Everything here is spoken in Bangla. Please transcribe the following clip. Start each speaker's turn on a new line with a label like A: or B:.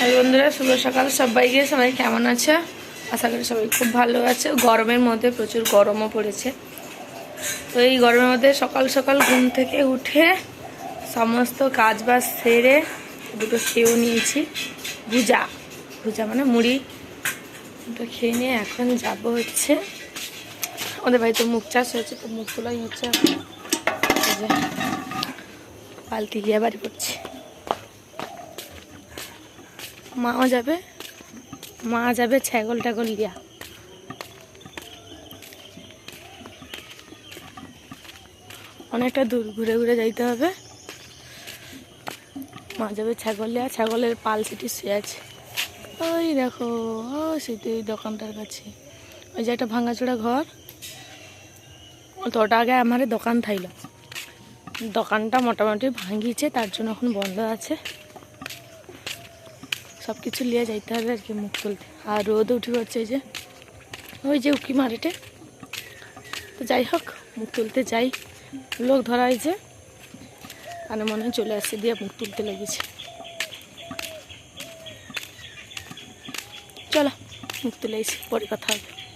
A: হ্যালো বন্ধুরা, শুভ সকাল। সবাইকে সবাই কেমন আছে? আশা করি সবাই খুব ভালো আছে। গরমের মধ্যে প্রচুর গরমও পড়েছে। তো এই গরমের মধ্যে সকাল সকাল ঘুম থেকে উঠে সমস্ত কাজ বাজ সেরে দুটো খেয়েও নিয়েছি। ভুজা। ভুজা মানে মুড়ি। দুটো খেয়ে নিয়ে এখন যাব হচ্ছে আমাদের বাড়িতে মুখ চাষ হয়েছে, তো মুখ তোলাই হচ্ছে বালতি গিয়ে বাড়ি পড়ছে মাও যাবে, মা যাবে ছাগল টাগল লিয়া অনেকটা দূর, ঘুরে ঘুরে যাইতে হবে। মা যাবে ছাগল লিয়া ছাগলের পাল সিটি শুয়ে আছে। ওই দেখো, ও সেটি ওই দোকানটার কাছে। ওই যে একটা ভাঙাচোড়া ঘর। তো ওটা আগে আমার দোকান থাইল। দোকানটা মোটামুটি ভাঙিয়েছে তার জন্য এখন বন্ধ আছে। সব কিছু নিয়ে যাইতে হবে আর কি মুখ তুলতে। আর রোদ উঠে পড়ছে যে, ওই যে উকি মারেটে। তো যাই হোক, মুখ তুলতে যাই। লোক ধরা হয়েছে। আর মনে হয় চলে আসছে, দিয়ে মুখ তুলতে লেগেছে। চলো, মুখ তুলে এসে পরে কথা হবে।